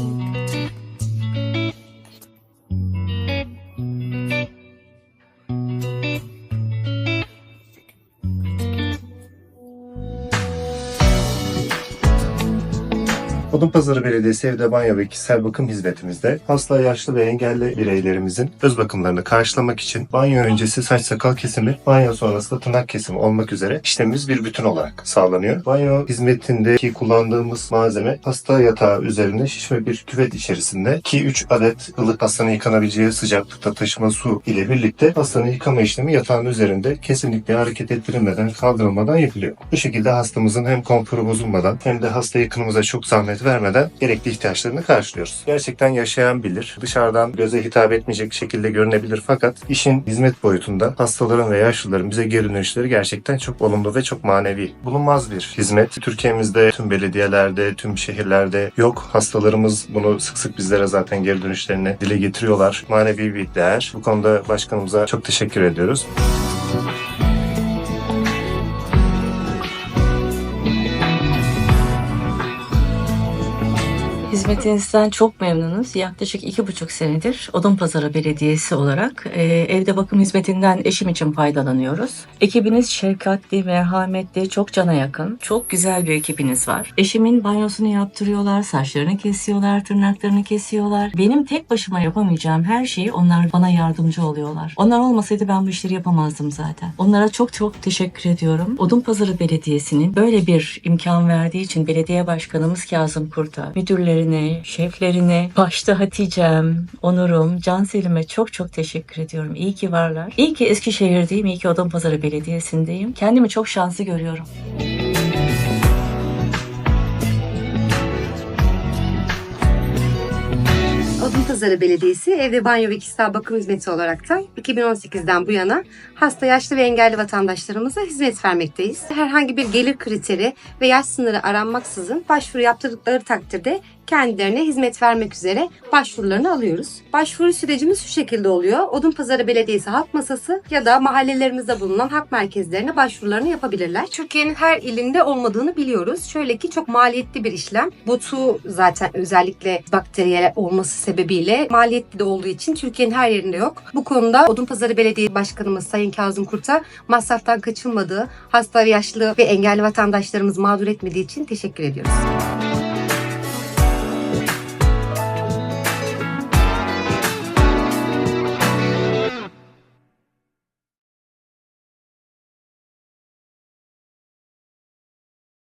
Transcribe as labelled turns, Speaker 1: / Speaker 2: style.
Speaker 1: magic. Odunpazarı Belediyesi Evde Banyo ve Kişisel Bakım Hizmetimizde hasta, yaşlı ve engelli bireylerimizin öz bakımlarını karşılamak için banyo öncesi saç sakal kesimi, banyo sonrası da tırnak kesimi olmak üzere işlemimiz bir bütün olarak sağlanıyor. Banyo hizmetindeki kullandığımız malzeme hasta yatağı üzerine şişme bir küvet içerisinde 2-3 adet ılık hastanın yıkanabileceği sıcaklıkta taşıma su ile birlikte hastanın yıkama işlemi yatağın üzerinde kesinlikle hareket ettirilmeden, kaldırılmadan yapılıyor. Bu şekilde hastamızın hem konforu bozulmadan hem de hasta yakınımıza çok zahmet vermeden gerekli ihtiyaçlarını karşılıyoruz. Gerçekten yaşayan bilir. Dışarıdan göze hitap etmeyecek şekilde görünebilir fakat işin hizmet boyutunda hastaların ve yaşlıların bize geri dönüşleri gerçekten çok olumlu ve çok manevi. Bulunmaz bir hizmet. Türkiye'mizde tüm belediyelerde, tüm şehirlerde yok. Hastalarımız bunu sık sık bizlere zaten geri dönüşlerini dile getiriyorlar. Manevi bir değer. Bu konuda başkanımıza çok teşekkür ediyoruz.
Speaker 2: Hizmetinizden çok memnunuz. Yaklaşık iki buçuk senedir Odunpazarı Belediyesi olarak e, evde bakım hizmetinden eşim için faydalanıyoruz. Ekibiniz şefkatli, merhametli, çok cana yakın. Çok güzel bir ekibiniz var. Eşimin banyosunu yaptırıyorlar, saçlarını kesiyorlar, tırnaklarını kesiyorlar. Benim tek başıma yapamayacağım her şeyi onlar bana yardımcı oluyorlar. Onlar olmasaydı ben bu işleri yapamazdım zaten. Onlara çok çok teşekkür ediyorum. Odunpazarı Belediyesi'nin böyle bir imkan verdiği için belediye başkanımız Kazım Kurt'a, müdürlerine, şeflerine, başta Hatice'm, Onur'um, Canselim'e çok çok teşekkür ediyorum. İyi ki varlar. İyi ki Eskişehir'deyim, iyi ki Odunpazarı Belediyesi'ndeyim. Kendimi çok şanslı görüyorum.
Speaker 3: Odunpazarı Belediyesi Evde Banyo ve Kişisel Bakım Hizmeti olaraktan 2018'den bu yana hasta, yaşlı ve engelli vatandaşlarımıza hizmet vermekteyiz. Herhangi bir gelir kriteri ve yaş sınırı aranmaksızın başvuru yaptırdıkları takdirde kendilerine hizmet vermek üzere başvurularını alıyoruz. Başvuru sürecimiz şu şekilde oluyor. Odunpazarı Belediyesi Halk Masası ya da mahallelerimizde bulunan hak merkezlerine başvurularını yapabilirler. Türkiye'nin her ilinde olmadığını biliyoruz. Şöyle ki çok maliyetli bir işlem. Botu zaten özellikle bakteriyel olması sebebiyle maliyetli de olduğu için Türkiye'nin her yerinde yok. Bu konuda Odunpazarı Belediye Başkanımız Sayın Kazım Kurt'a masraftan kaçınmadığı, hasta, yaşlı ve engelli vatandaşlarımız mağdur etmediği için teşekkür ediyoruz.